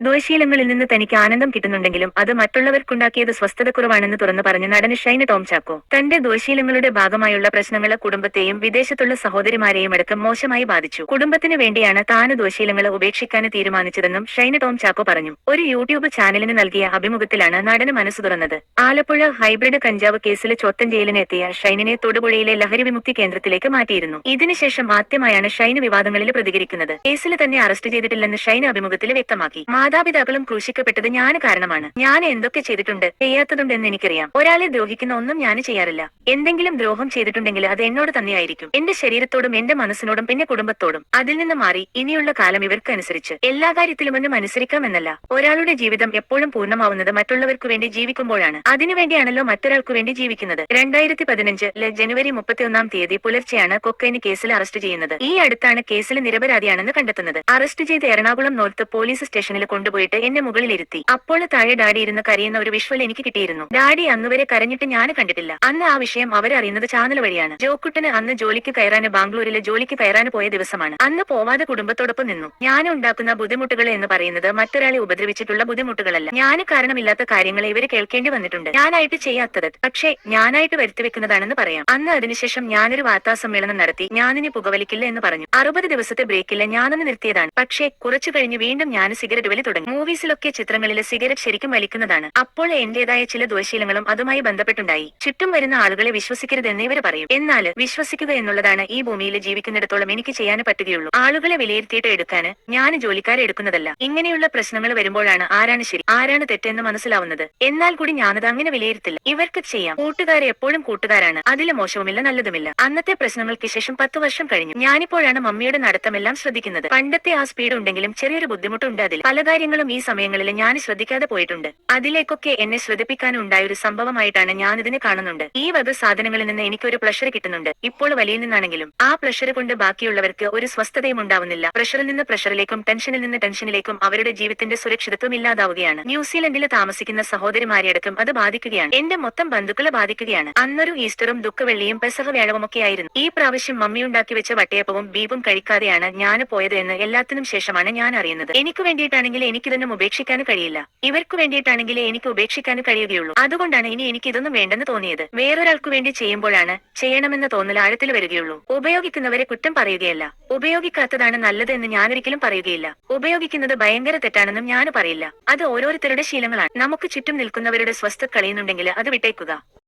ദുശീലങ്ങളിൽ നിന്ന് തനിക്ക് ആനന്ദം കിട്ടുന്നുണ്ടെങ്കിലും അത് മറ്റുള്ളവർക്കുണ്ടാക്കിയത് സ്വസ്ഥതക്കുറവാണെന്ന് തുറന്നു പറഞ്ഞ നടന് ഷൈന ടോം ചാക്കോ. തന്റെ ദുശീലങ്ങളുടെ ഭാഗമായുള്ള പ്രശ്നങ്ങൾ കുടുംബത്തെയും വിദേശത്തുള്ള സഹോദരിമാരെയും അടക്കം മോശമായി ബാധിച്ചു. കുടുംബത്തിന് വേണ്ടിയാണ് താന് ദുശീലങ്ങൾ ഉപേക്ഷിക്കാൻ തീരുമാനിച്ചതെന്നും ഷൈന ടോം ചാക്കോ പറഞ്ഞു. ഒരു യൂട്യൂബ് ചാനലിന് നൽകിയ അഭിമുഖത്തിലാണ് നടന് മനസ്സ് തുറന്നത്. ആലപ്പുഴ ഹൈബ്രിഡ് കഞ്ചാവ് കേസിൽ ചോത്തൻ ജയിലിനെത്തിയ ഷൈനിനെ തൊടുപുഴയിലെ ലഹരി വിമുക്തി കേന്ദ്രത്തിലേക്ക് മാറ്റിയിരുന്നു. ഇതിനുശേഷം ആദ്യമായാണ് ഷൈന് വിവാദങ്ങളിൽ പ്രതികരിക്കുന്നത്. കേസിൽ തന്നെ അറസ്റ്റ് ചെയ്തിട്ടില്ലെന്ന് ഷൈന അഭിമുഖത്തിൽ വ്യക്തമാക്കി. മാതാപിതാക്കളും ക്രൂശിക്കപ്പെട്ടത് ഞാൻ കാരണമാണ്. ഞാൻ എന്തൊക്കെ ചെയ്തിട്ടുണ്ട് ചെയ്യാത്തതുണ്ടെന്ന് എനിക്കറിയാം. ഒരാളെ ദ്രോഹിക്കുന്ന ഒന്നും ഞാൻ ചെയ്യാറില്ല. എന്തെങ്കിലും ദ്രോഹം ചെയ്തിട്ടുണ്ടെങ്കിൽ അത് എന്നോട് തന്നെയായിരിക്കും. എന്റെ ശരീരത്തോടും എന്റെ മനസ്സിനോടും പിന്നെ കുടുംബത്തോടും. അതിൽ നിന്ന് മാറി ഇനിയുള്ള കാലം ഇവർക്ക് അനുസരിച്ച് എല്ലാ കാര്യത്തിലും ഒന്നും അനുസരിക്കാമെന്നല്ല ഒരാളുടെ ജീവിതം എപ്പോഴും പൂർണമാവുന്നത് മറ്റുള്ളവർക്ക് വേണ്ടി ജീവിക്കുമ്പോഴാണ്. അതിനുവേണ്ടിയാണല്ലോ മറ്റൊരാൾക്ക് വേണ്ടി ജീവിക്കുന്നത്. രണ്ടായിരത്തി പതിനഞ്ച് ജനുവരി മുപ്പത്തിയൊന്നാം തീയതി പുലർച്ചെയാണ് കൊക്കൈന് കേസിൽ അറസ്റ്റ് ചെയ്യുന്നത്. ഈ അടുത്താണ് കേസിൽ നിരപരാധിയാണെന്ന് കണ്ടെത്തുന്നത്. അറസ്റ്റ് ചെയ്ത് എറണാകുളം നോർത്ത് പോലീസ് സ്റ്റേഷനിൽ കൊണ്ടുപോയിട്ട് എന്നെ മുകളിലിരുത്തി. അപ്പോൾ താഴെ ഡാഡി ഇരുന്ന് കരയുന്ന ഒരു വിഷ്വൽ എനിക്ക് കിട്ടിയിരുന്നു. ഡാഡി അന്നുവരെ കരഞ്ഞിട്ട് ഞാൻ കണ്ടിട്ടില്ല. അന്ന് ആ വിഷയം അവരറിയുന്നത് ചാനൽ വഴിയാണ്. ജോക്കുട്ടന് അന്ന് ജോലിക്ക് കയറാന് ബാംഗ്ലൂരിലെ ജോലിക്ക് കയറാന് പോയ ദിവസമാണ്. അന്ന് പോവാതെ കുടുംബത്തോടൊപ്പം നിന്നു. ഞാൻ ഉണ്ടാക്കുന്ന ബുദ്ധിമുട്ടുകൾ എന്ന് പറയുന്നത് മറ്റൊരാളെ ഉപദ്രവിച്ചിട്ടുള്ള ബുദ്ധിമുട്ടുകളല്ല. ഞാൻ കാരണമില്ലാത്ത കാര്യങ്ങളെ ഇവർ കേൾക്കേണ്ടി വന്നിട്ടുണ്ട്. ഞാനായിട്ട് ചെയ്യാത്തത്. പക്ഷേ ഞാനായിട്ട് വരുത്തി വെക്കുന്നതാണെന്ന് പറയാം. അന്ന് അതിനുശേഷം ഞാനൊരു വാർത്താ സമ്മേളനം നടത്തി. ഞാനിനി പുകവലിക്കില്ല എന്ന് പറഞ്ഞു. അറുപത് ദിവസത്തെ ബ്രേക്കില്ല ഞാനൊന്ന് നിർത്തിയതാണ്. പക്ഷേ കുറച്ചു കഴിഞ്ഞ് വീണ്ടും ഞാൻ സിഗരറ്റ് വലി തുടങ്ങി. മൂവീസിലൊക്കെ ചിത്രങ്ങളിലെ സിഗരറ്റ് ശരിക്കും വലിക്കുന്നതാണ്. അപ്പോൾ എന്റേതായ ചില ദുശീലങ്ങളും അതുമായി ബന്ധപ്പെട്ടുണ്ടായി. ചുറ്റും വരുന്ന ആളുകളെ വിശ്വസിക്കരുതെന്ന് ഇവർ പറയും. എന്നാൽ വിശ്വസിക്കുക എന്നുള്ളതാണ് ഈ ഭൂമിയിൽ ജീവിക്കുന്നിടത്തോളം എനിക്ക് ചെയ്യാൻ പറ്റുകയുള്ളൂ. ആളുകളെ വിലയിരുത്തിയിട്ട് എടുക്കാന് ഞാൻ ജോലിക്കാരെ എടുക്കുന്നതല്ല. ഇങ്ങനെയുള്ള പ്രശ്നങ്ങൾ വരുമ്പോഴാണ് ആരാണ് ശരി ആരാണ് തെറ്റെന്ന് മനസ്സിലാവുന്നത്. എന്നാൽ കൂടി ഞാനത് അങ്ങനെ വിലയിരുത്തില്ല. ഇവർക്ക് ചെയ്യാം. കൂട്ടുകാരെ എപ്പോഴും കൂട്ടുകാരാണ്. അതിൽ മോശവുമില്ല നല്ലതുമില്ല. അന്നത്തെ പ്രശ്നങ്ങൾക്ക് ശേഷം പത്ത് വർഷം കഴിഞ്ഞു. ഞാനിപ്പോഴാണ് മമ്മിയുടെ നടത്തമെല്ലാം ശ്രദ്ധിക്കുന്നത്. പണ്ടത്തെ ആ സ്പീഡ് ഉണ്ടെങ്കിലും ചെറിയൊരു ബുദ്ധിമുട്ടുണ്ട് അതിൽ പല കാര്യങ്ങളും ഈ സമയങ്ങളിൽ ഞാൻ ശ്രദ്ധിക്കാതെ പോയിട്ടുണ്ട്. അതിലേക്കൊക്കെ എന്നെ ശ്രദ്ധിപ്പിക്കാനും ഉണ്ടായ ഒരു സംഭവമായിട്ടാണ് ഞാൻ ഇതിനെ കാണുന്നുണ്ട്. ഈ വക സാധനങ്ങളിൽ നിന്ന് എനിക്കൊരു പ്ലഷർ കിട്ടുന്നുണ്ട്. ഇപ്പോൾ വലിയ നിന്നാണെങ്കിലും ആ പ്ലഷർ കൊണ്ട് ബാക്കിയുള്ളവർക്ക് ഒരു സ്വസ്ഥതയും ഉണ്ടാവുന്നില്ല. പ്രഷറിൽ നിന്ന് പ്രഷറിലേക്കും ടെൻഷനിൽ നിന്ന് ടെൻഷനിലേക്കും അവരുടെ ജീവിതത്തിന്റെ സുരക്ഷിതത്വം ഇല്ലാതാവുകയാണ്. ന്യൂസിലൻഡിൽ താമസിക്കുന്ന സഹോദരിമാരെ അടക്കം അത് ബാധിക്കുകയാണ്. എന്റെ മൊത്തം ബന്ധുക്കളെ ബാധിക്കുകയാണ്. അന്നൊരു ഈസ്റ്ററും ദുഃഖവെള്ളിയും വേളവും ഒക്കെ ആയിരുന്നു. ഈ പ്രാവശ്യം മമ്മി ഉണ്ടാക്കി വെച്ച വട്ടയപ്പവും ബീബും കഴിക്കാതെയാണ് ഞാൻ പോയത് എന്ന് എല്ലാത്തിനും ശേഷമാണ് ഞാൻ അറിയുന്നത്. എനിക്ക് വേണ്ടിയിട്ടാണെങ്കിൽ എനിക്കിതൊന്നും ഉപേക്ഷിക്കാൻ കഴിയില്ല. ഇവർക്ക് വേണ്ടിയിട്ടാണെങ്കിലേ എനിക്ക് ഉപേക്ഷിക്കാൻ കഴിയുകയുള്ളൂ. അതുകൊണ്ടാണ് ഇനി എനിക്ക് ഇതൊന്നും വേണ്ടെന്ന് തോന്നിയത്. വേറൊരാൾക്ക് വേണ്ടി ചെയ്യുമ്പോഴാണ് ചെയ്യണമെന്ന തോന്നൽ ആഴത്തിൽ വരികയുള്ളൂ. ഉപയോഗിക്കുന്നവരെ കുറ്റം പറയുകയല്ല. ഉപയോഗിക്കാത്തതാണ് നല്ലത് എന്ന് ഞാനൊരിക്കലും പറയുകയില്ല. ഉപയോഗിക്കുന്നത് ഭയങ്കര തെറ്റാണെന്നും ഞാൻ പറയില്ല. അത് ഓരോരുത്തരുടെ ശീലങ്ങളാണ്. നമുക്ക് ചുറ്റും നിൽക്കുന്നവരുടെ സ്വസ്ഥ കളയുന്നുണ്ടെങ്കിൽ അത് വിട്ടേക്കുക.